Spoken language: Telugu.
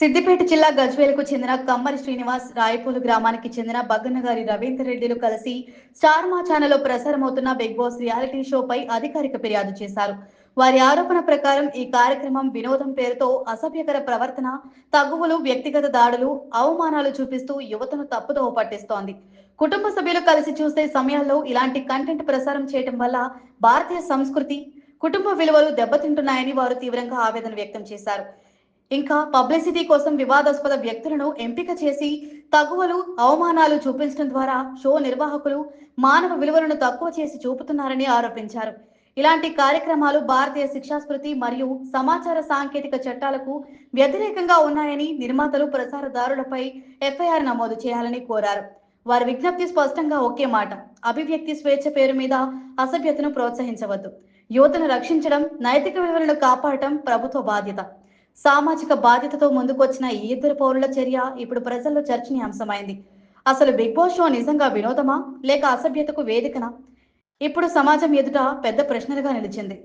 సిద్దిపేట జిల్లా గజ్వేల్కు చెందిన కమ్మరి శ్రీనివాస్ రాయపూలు గ్రామానికి చెందిన బగ్గన్నగారి రవీందర్ రెడ్డిలు కలిసి స్టార్ మా ఛానల్లో ప్రసారమవుతున్న బిగ్ బాస్ రియాలిటీ షోపై అధికారిక ఫిర్యాదు చేశారు. వారి ఆరోపణ ప్రకారం ఈ కార్యక్రమం వినోదం పేరుతో అసభ్యకర ప్రవర్తన తగువులు వ్యక్తిగత దాడులు అవమానాలు చూపిస్తూ యువతను తప్పుదోవ పట్టిస్తోంది. కుటుంబ సభ్యులు కలిసి చూసే సమయాల్లో ఇలాంటి కంటెంట్ ప్రసారం చేయడం వల్ల భారతీయ సంస్కృతి కుటుంబ విలువలు దెబ్బతింటున్నాయని వారు తీవ్రంగా ఆవేదన వ్యక్తం చేశారు. ఇంకా పబ్లిసిటీ కోసం వివాదాస్పద వ్యక్తులను ఎంపిక చేసి తగువలు అవమానాలు చూపించడం ద్వారా షో నిర్వాహకులు మానవ విలువలను తక్కువ చేసి చూపుతున్నారని ఆరోపించారు. ఇలాంటి కార్యక్రమాలు భారతీయ శిక్షాస్మృతి మరియు సమాచార సాంకేతిక చట్టాలకు వ్యతిరేకంగా ఉన్నాయని నిర్మాతలు ప్రసారదారులపై ఎఫ్ఐఆర్ నమోదు చేయాలని కోరారు. వారి విజ్ఞప్తి స్పష్టంగా ఒకే మాట అభివ్యక్తి స్వేచ్ఛ పేరు మీద అసభ్యతను ప్రోత్సహించవద్దు. యువతను రక్షించడం నైతిక విలువలను కాపాడటం ప్రభుత్వ బాధ్యత. సామాజిక బాధ్యతతో ముందుకొచ్చిన ఈ ఇద్దరు పౌరుల చర్య ఇప్పుడు ప్రజల్లో చర్చనీయాంశమైంది అసలు బిగ్ బాస్ షో నిజంగా వినోదమా? లేక అసభ్యతకు వేదికనా? ఇప్పుడు సమాజం ఎదుట పెద్ద ప్రశ్నలుగా నిలిచింది.